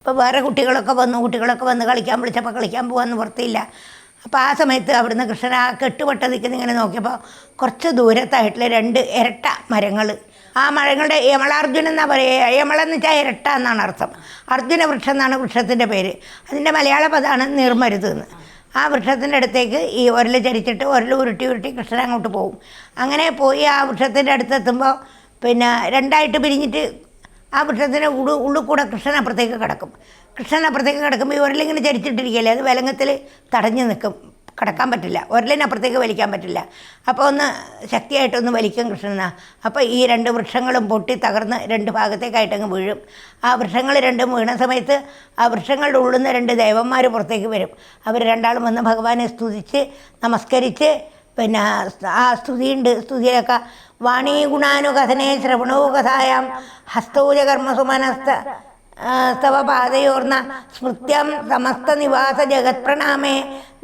അപ്പോൾ വേറെ കുട്ടികളൊക്കെ വന്നു കുട്ടികളൊക്കെ വന്ന് കളിക്കാൻ വിളിച്ചപ്പോൾ കളിക്കാൻ പോകാമെന്ന് പുറത്തില്ല അപ്പോൾ ആ സമയത്ത് അവിടുന്ന് കൃഷ്ണൻ ആ കെട്ടുപെട്ട നിൽക്കുന്ന ഇങ്ങനെ നോക്കിയപ്പോൾ കുറച്ച് ദൂരത്തായിട്ടുള്ള രണ്ട് ഇരട്ട മരങ്ങൾ. ആ മരങ്ങളുടെ യമളാർജുനൻ എന്നാ പറയുക യമളെന്ന് വെച്ചാൽ ഇരട്ട എന്നാണ് അർത്ഥം. അർജുന വൃക്ഷം എന്നാണ് വൃക്ഷത്തിന്റെ പേര്. അതിന്റെ മലയാള പദമാണ് നിർമരുത് എന്ന്. ആ വൃക്ഷത്തിന്റെ അടുത്തേക്ക് ഈ ഉരൽ ചരിച്ചിട്ട് ഉരൽ ഉരുട്ടി ഉരുട്ടി കൃഷ്ണൻ അങ്ങോട്ട് പോകും അങ്ങനെ പോയി ആ വൃക്ഷത്തിന്റെ അടുത്തെത്തുമ്പോൾ പിന്നെ രണ്ടായിട്ട് പിരിഞ്ഞിട്ട് ആ വൃക്ഷത്തിന് ഉള്ളു ഉള്ളിൽ കൂടെ കൃഷ്ണൻ അപ്പുറത്തേക്ക് കിടക്കും. കൃഷ്ണൻ അപ്പുറത്തേക്ക് കിടക്കുമ്പോൾ ഈ ഉരലിങ്ങനെ ചരിച്ചിട്ടിരിക്കുകയല്ലേ? അത് വിലങ്ങത്തിൽ തടഞ്ഞു നിൽക്കും. കിടക്കാൻ പറ്റില്ല. ഉരലിനപ്പുറത്തേക്ക് വലിക്കാൻ പറ്റില്ല. അപ്പോൾ ഒന്ന് ശക്തിയായിട്ടൊന്ന് വലിക്കും കൃഷ്ണന. അപ്പോൾ ഈ രണ്ട് വൃക്ഷങ്ങളും പൊട്ടി തകർന്ന് രണ്ട് ഭാഗത്തേക്കായിട്ടങ്ങ് വീഴും. ആ വൃക്ഷങ്ങൾ രണ്ടും വീണ സമയത്ത് ആ വൃക്ഷങ്ങളുടെ ഉള്ളുന്ന രണ്ട് ദേവന്മാർ പുറത്തേക്ക് വരും. അവർ രണ്ടാളും വന്ന് ഭഗവാനെ സ്തുതിച്ച് നമസ്കരിച്ച് പിന്നെ ആ സ്തുതിയുണ്ട്. സ്തുതിയിലൊക്കെ വാണീ ഗുണാനുകഥനെ ശ്രവണോ കഥായാം ഹസ്തൗജ കർമ്മസുമനസ്ത സ്തവ പാതയോർന്ന സ്മൃത്യം സമസ്ത നിവാസ ജഗത് പ്രണാമേ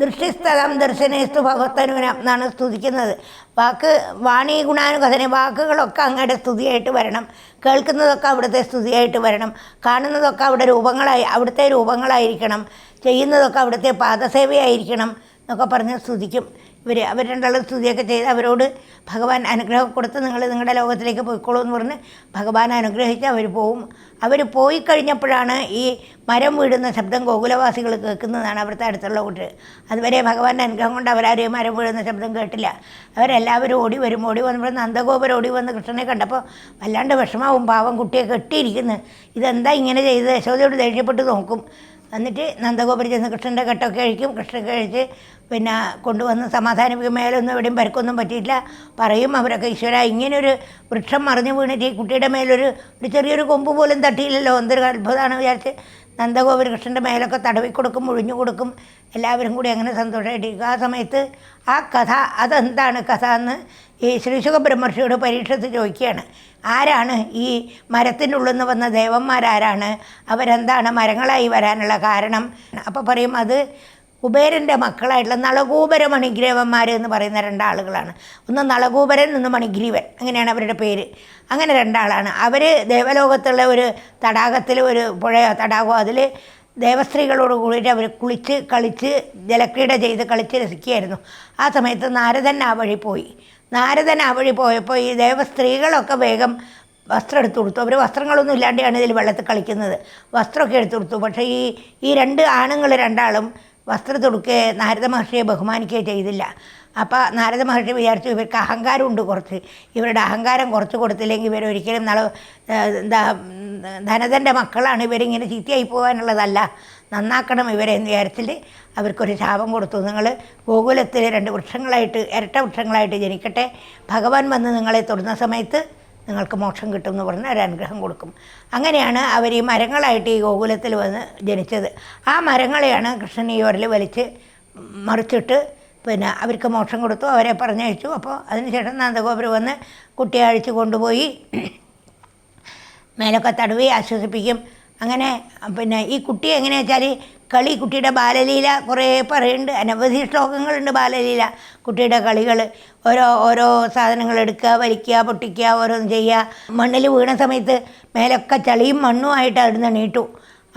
ദൃഷ്ടിസ്ഥലം ദർശനേസ്തു ഭഗവത്തനുനം എന്നാണ് സ്തുതിക്കുന്നത്. വാക്ക് വാണി ഗുണാനുകഥനെ വാക്കുകളൊക്കെ അങ്ങയുടെ സ്തുതിയായിട്ട് വരണം. കേൾക്കുന്നതൊക്കെ അവിടുത്തെ സ്തുതിയായിട്ട് വരണം. കാണുന്നതൊക്കെ അവിടെ രൂപങ്ങളായി അവിടുത്തെ രൂപങ്ങളായിരിക്കണം. ചെയ്യുന്നതൊക്കെ അവിടുത്തെ പാദസേവയായിരിക്കണം എന്നൊക്കെ പറഞ്ഞ് സ്തുതിക്കും. ഇവർ അവർ രണ്ടാളും സ്തുതിയൊക്കെ ചെയ്ത് അവരോട് ഭഗവാൻ അനുഗ്രഹം കൊടുത്ത് നിങ്ങൾ നിങ്ങളുടെ ലോകത്തിലേക്ക് പോയിക്കോളൂ എന്ന് പറഞ്ഞ് ഭഗവാൻ അനുഗ്രഹിച്ച് അവർ പോവും. അവർ പോയി കഴിഞ്ഞപ്പോഴാണ് ഈ മരം വീഴുന്ന ശബ്ദം ഗോകുലവാസികൾ കേൾക്കുന്നതാണ് അവിടുത്തെ അടുത്തുള്ള കൂട്ടർ. അതുവരെ ഭഗവാന്റെ അനുഗ്രഹം കൊണ്ട് അവരാരെയും മരം വീഴുന്ന ശബ്ദം കേട്ടില്ല. അവരെല്ലാവരും ഓടി വരും. ഓടി വന്നപ്പോൾ നന്ദഗോപർ ഓടി വന്ന് കൃഷ്ണനെ കണ്ടപ്പോൾ വല്ലാണ്ട് വിഷമാവും. പാവം കുട്ടിയെ കെട്ടിയിരിക്കുന്നു. ഇതെന്താ ഇങ്ങനെ ചെയ്ത് യശോദയോട് ദേഷ്യപ്പെട്ട് നോക്കും. എന്നിട്ട് നന്ദഗോപുരം ചെന്ന് കൃഷ്ണന്റെ കെട്ടൊക്കെ കഴിക്കും കൃഷ്ണൻ കഴിച്ച് പിന്നെ കൊണ്ടുവന്ന് സമാധാനിപ്പിക്കും മേലൊന്നും എവിടെയും പരക്കൊന്നും പറ്റിയില്ല പറയും അവരൊക്കെ ഈശ്വര ഇങ്ങനൊരു വൃക്ഷം മറിഞ്ഞു വീണിട്ട് ഈ കുട്ടിയുടെ മേലൊരു ഒരു ചെറിയൊരു കൊമ്പ് പോലും തട്ടിയില്ലല്ലോ എന്തൊരു അത്ഭുതമാണ് വിചാരിച്ച് നന്ദഗോപുര കൃഷ്ണന്റെ മേലൊക്കെ തടവി കൊടുക്കും മുഴിഞ്ഞു കൊടുക്കും. എല്ലാവരും കൂടി അങ്ങനെ സന്തോഷമായിട്ടിരിക്കും ആ സമയത്ത് ആ കഥ അതെന്താണ് കഥ എന്ന് ഈ ശ്രീശുഖ ബ്രഹ്മർഷിയോട് പരീക്ഷത്ത് ചോദിക്കുകയാണ്. ആരാണ് ഈ മരത്തിന്റെ ഉള്ളിൽ നിന്ന് വന്ന ദേവന്മാരാരാണ്? അവരെന്താണ് മരങ്ങളായി വരാനുള്ള കാരണം? അപ്പോൾ പറയും അത് കുബേരന്റെ മക്കളായിട്ടുള്ള നളകൂപര മണിഗ്രീവന്മാർ എന്ന് പറയുന്ന രണ്ടാളുകളാണ്. ഒന്ന് നളകൂപരൻ ഒന്ന് മണിഗ്രീവൻ. അങ്ങനെയാണ് അവരുടെ പേര്. അങ്ങനെ രണ്ടാളാണ്. അവർ ദേവലോകത്തുള്ള ഒരു തടാകത്തിൽ ഒരു പുഴയോ തടാകമോ അതിൽ ദേവസ്ത്രീകളോട് കൂടിയിട്ട് അവർ കുളിച്ച് കളിച്ച് ജലക്രീഡ ചെയ്ത് കളിച്ച് രസിക്കുകയായിരുന്നു. ആ സമയത്ത് നാരദൻ ആ വഴി പോയി. നാരദൻ ആ വഴി പോയപ്പോൾ ഈ ദേവസ്ത്രീകളൊക്കെ വേഗം വസ്ത്രം എടുത്തു കൊടുത്തു. അവർ വസ്ത്രങ്ങളൊന്നും ഇല്ലാണ്ടാണ് ഇതിൽ വെള്ളത്തിൽ കളിക്കുന്നത്. വസ്ത്രമൊക്കെ എടുത്തു കൊടുത്തു. പക്ഷേ ഈ ഈ രണ്ട് ആണുങ്ങൾ രണ്ടാളും വസ്ത്രം തുടക്കേ നാരദ മഹർഷിയെ ബഹുമാനിക്കുകയോ ചെയ്തില്ല. അപ്പോൾ നാരദ മഹർഷി വിചാരിച്ചു ഇവർക്ക് അഹങ്കാരമുണ്ട് കുറച്ച്. ഇവരുടെ അഹങ്കാരം കുറച്ച് കൊടുത്തില്ലെങ്കിൽ ഇവരൊരിക്കലും നാളെ എന്താ ധനതന്റെ മക്കളാണ്. ഇവരിങ്ങനെ ചീത്തയായി പോകാനുള്ളതല്ല. നന്നാക്കണം ഇവരെ എന്ന് വിചാരിച്ചിട്ട് അവർക്കൊരു ശാപം കൊടുത്തു. നിങ്ങൾ ഗോകുലത്തിൽ രണ്ട് വൃക്ഷങ്ങളായിട്ട് ഇരട്ട വൃക്ഷങ്ങളായിട്ട് ജനിക്കട്ടെ. ഭഗവാൻ വന്ന് നിങ്ങളെ തൊടുന്ന സമയത്ത് നിങ്ങൾക്ക് മോക്ഷം കിട്ടും എന്ന് പറഞ്ഞ് ഒരു അനുഗ്രഹം കൊടുക്കും. അങ്ങനെയാണ് അവർ ഈ മരങ്ങളായിട്ട് ഈ ഗോകുലത്തിൽ വന്ന് ജനിച്ചത്. ആ മരങ്ങളെയാണ് കൃഷ്ണൻ ഈ ഉരൽ വലിച്ച് മറിച്ചിട്ട് പിന്നെ അവർക്ക് മോക്ഷം കൊടുത്തു. അവരെ പറഞ്ഞയച്ചു. അപ്പോൾ അതിനുശേഷം നന്ദഗോപുരം വന്ന് കുട്ടിയെ അഴിച്ചു കൊണ്ടുപോയി. മേലൊക്കെ തടവി ആശ്വസിപ്പിക്കും. അങ്ങനെ പിന്നെ ഈ കുട്ടി എങ്ങനെയാ കളി കുട്ടിയുടെ ബാലലീല കുറേ പറയുന്നുണ്ട്. അനവധി ശ്ലോകങ്ങളുണ്ട് ബാലലീല. കുട്ടിയുടെ കളികൾ ഓരോ ഓരോ സാധനങ്ങൾ എടുക്കുക വലിക്കുക പൊട്ടിക്കുക ഓരോന്നും ചെയ്യുക. മണ്ണിൽ വീണ സമയത്ത് മേലൊക്കെ ചളിയും മണ്ണുമായിട്ട് അവിടുന്ന് നീട്ടു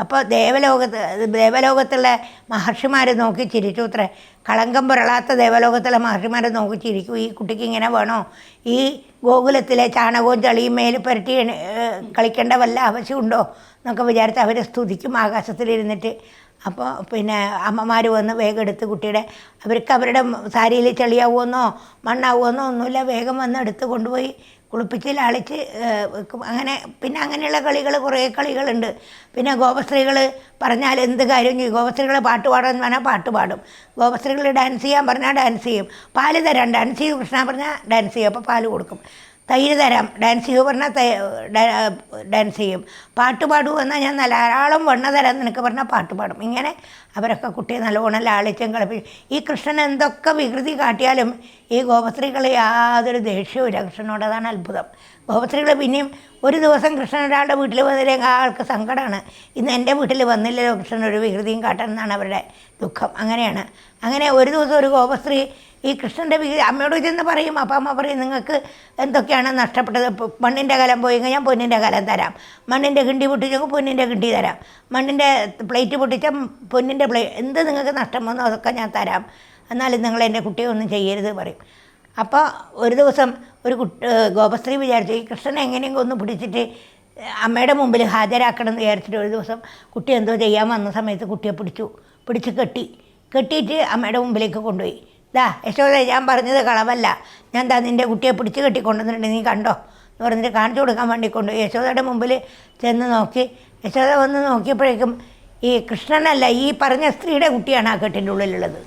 അപ്പോൾ ദേവലോകത്ത് ദേവലോകത്തുള്ള മഹർഷിമാരെ നോക്കി ചിരിച്ചു. അത്രേ. കളങ്കം പുരളാത്ത ദേവലോകത്തുള്ള മഹർഷിമാരെ നോക്കി ചിരിക്കും. ഈ കുട്ടിക്ക് ഇങ്ങനെ വേണോ? ഈ ഗോകുലത്തിലെ ചാണകവും ചളിയും മേൽ പുരട്ടി കളിക്കേണ്ട വല്ല ആവശ്യമുണ്ടോ? എന്നൊക്കെ വിചാരിച്ച് അവരെ സ്തുതിക്കും ആകാശത്തിലിരുന്നിട്ട്. അപ്പോൾ പിന്നെ അമ്മമാർ വന്ന് വേഗം എടുത്ത് കുട്ടിയുടെ അവർക്ക് അവരുടെ സാരിയിൽ ചെളിയാവുമെന്നോ മണ്ണാവുമെന്നോ ഒന്നുമില്ല. വേഗം വന്ന് എടുത്ത് കൊണ്ടുപോയി കുളിപ്പിച്ച് ലാളിച്ച് വെക്കും അങ്ങനെ പിന്നെ അങ്ങനെയുള്ള കളികൾ കുറേ കളികളുണ്ട്. പിന്നെ ഗോപസ്ത്രീകൾ പറഞ്ഞാൽ എന്ത് കാര്യം? ഗോപസ്ത്രീകൾ പാട്ട് പാടാൻ പറഞ്ഞാൽ പാട്ട് പാടും. ഗോപസ്ത്രീകൾ ഡാൻസ് ചെയ്യാൻ പറഞ്ഞാൽ ഡാൻസ് ചെയ്യും. പാൽ തരാൻ ഡാൻസ് ചെയ്യും കൃഷ്ണ പറഞ്ഞാൽ ഡാൻസ് ചെയ്യും. അപ്പോൾ പാൽ കൊടുക്കും. തൈര് തരാം. ഡാൻസ് ചെയ്യൂ പറഞ്ഞാൽ ഡാൻസ് ചെയ്യും. പാട്ട് പാടൂ എന്നാൽ ഞാൻ ധാരാളം വെണ്ണ തരാം നിനക്ക് പറഞ്ഞാൽ പാട്ട് പാടും. ഇങ്ങനെ അവരൊക്കെ കുട്ടിയെ നല്ലവണ്ണം ലാളിച്ചും കളിപ്പിച്ചു ഈ കൃഷ്ണൻ എന്തൊക്കെ വികൃതി കാട്ടിയാലും ഈ ഗോപസ്ത്രീകൾ യാതൊരു ദേഷ്യവും ഇല്ല. കൃഷ്ണനോട് അതാണ് അത്ഭുതം. ഗോപസ്ത്രീകൾ പിന്നെയും ഒരു ദിവസം കൃഷ്ണൻ ഒരാളുടെ വീട്ടിൽ വന്നില്ലെങ്കിൽ ആ ആൾക്ക് സങ്കടമാണ് ഇന്ന് എന്റെ വീട്ടിൽ വന്നില്ലല്ലോ കൃഷ്ണൻ ഒരു വികൃതിയും കാട്ടണം എന്നാണ് അവരുടെ ദുഃഖം. അങ്ങനെയാണ്. അങ്ങനെ ഒരു ദിവസം ഒരു ഗോപസ്ത്രീ ഈ കൃഷ്ണന്റെ അമ്മയോട് ചെന്ന് പറയും അപ്പം അമ്മ പറയും നിങ്ങൾക്ക് എന്തൊക്കെയാണ് നഷ്ടപ്പെട്ടത്? മണ്ണിന്റെ കലം പോയി ഞാൻ പൊന്നിന്റെ കലം തരാം. മണ്ണിന്റെ കിണ്ടി പൊട്ടിച്ചെങ്കിൽ പൊന്നിന്റെ കിണ്ടി തരാം. മണ്ണിന്റെ പ്ലേറ്റ് പൊട്ടിച്ച പൊന്നിന്റെ പ്ലേ എന്ത് നിങ്ങൾക്ക് നഷ്ടം വന്നോ അതൊക്കെ ഞാൻ തരാം. എന്നാലും നിങ്ങൾ എന്റെ കുട്ടിയെ ഒന്നും ചെയ്യരുത് പറയും. അപ്പോൾ ഒരു ദിവസം ഒരു കുട്ടി ഗോപശ്രീ വിചാരിച്ചു ഈ കൃഷ്ണനെ എങ്ങനെയെങ്കിലും ഒന്ന് പിടിച്ചിട്ട് അമ്മയുടെ മുമ്പിൽ ഹാജരാക്കണം എന്ന് വിചാരിച്ചിട്ട് ഒരു ദിവസം കുട്ടി എന്തോ ചെയ്യാൻ വന്ന സമയത്ത് കുട്ടിയെ പിടിച്ചു പിടിച്ച് കെട്ടി. കെട്ടിയിട്ട് അമ്മയുടെ മുമ്പിലേക്ക് കൊണ്ടുപോയി. ദാ യശോദ ഞാൻ പറഞ്ഞത് കളവല്ല. ഞാൻ താ നിന്റെ കുട്ടിയെ പിടിച്ച് കെട്ടി കൊണ്ടുവന്നിട്ടുണ്ട് നീ കണ്ടോ? എന്ന് പറഞ്ഞിട്ട് കാണിച്ചു കൊടുക്കാൻ വേണ്ടി കൊണ്ടു യശോദയുടെ മുമ്പിൽ ചെന്ന് നോക്കി. യശോദ വന്ന് നോക്കിയപ്പോഴേക്കും ഈ കൃഷ്ണനല്ല ഈ പറഞ്ഞ സ്ത്രീയുടെ കുട്ടിയാണ് ആ കെട്ടിന്റെ ഉള്ളിലുള്ളത്.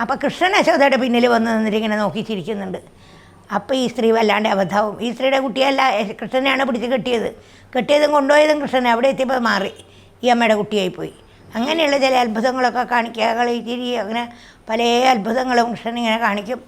അപ്പോൾ കൃഷ്ണൻ യശോദയുടെ പിന്നിൽ വന്ന് നിന്നിട്ട് ഇങ്ങനെ നോക്കി ചിരിക്കുന്നുണ്ട്. അപ്പോൾ ഈ സ്ത്രീ വല്ലാണ്ട് അബദ്ധവും ഈ സ്ത്രീയുടെ കുട്ടിയല്ല കൃഷ്ണനെയാണ് പിടിച്ച് കെട്ടിയത്. കെട്ടിയതും കൊണ്ടുപോയതും കൃഷ്ണനെ. അവിടെ എത്തിയപ്പോൾ മാറി. ഈ അമ്മയുടെ കുട്ടിയായി പോയി. അങ്ങനെയുള്ള ചില അത്ഭുതങ്ങളൊക്കെ കാണിക്കുക അങ്ങനെ പല അത്ഭുതങ്ങളും കൃഷ്ണൻ ഇങ്ങനെ കാണിക്കും.